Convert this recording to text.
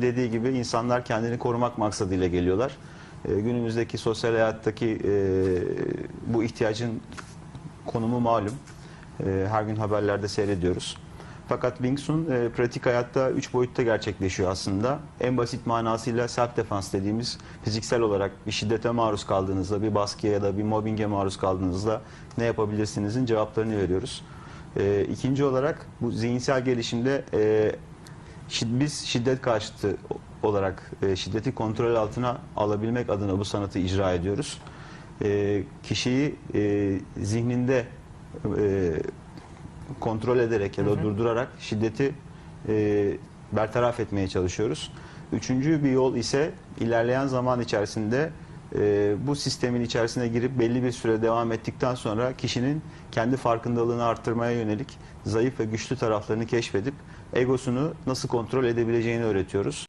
dediği gibi insanlar kendini korumak maksadıyla geliyorlar. E, günümüzdeki sosyal hayattaki e, bu ihtiyacın konumu malum. E, her gün haberlerde seyrediyoruz. Fakat Wing Chun e, pratik hayatta üç boyutta gerçekleşiyor aslında. En basit manasıyla self defense dediğimiz fiziksel olarak bir şiddete maruz kaldığınızda, bir baskıya ya da bir mobbinge maruz kaldığınızda ne yapabilirsinizin cevaplarını veriyoruz. E, ikinci olarak bu zihinsel gelişimde e, şid- biz şiddet karşıtı olarak e, şiddeti kontrol altına alabilmek adına bu sanatı icra ediyoruz. E, kişiyi e, zihninde e, kontrol ederek ya da durdurarak şiddeti e, bertaraf etmeye çalışıyoruz. Üçüncü bir yol ise ilerleyen zaman içerisinde e, bu sistemin içerisine girip belli bir süre devam ettikten sonra kişinin kendi farkındalığını arttırmaya yönelik zayıf ve güçlü taraflarını keşfedip egosunu nasıl kontrol edebileceğini öğretiyoruz.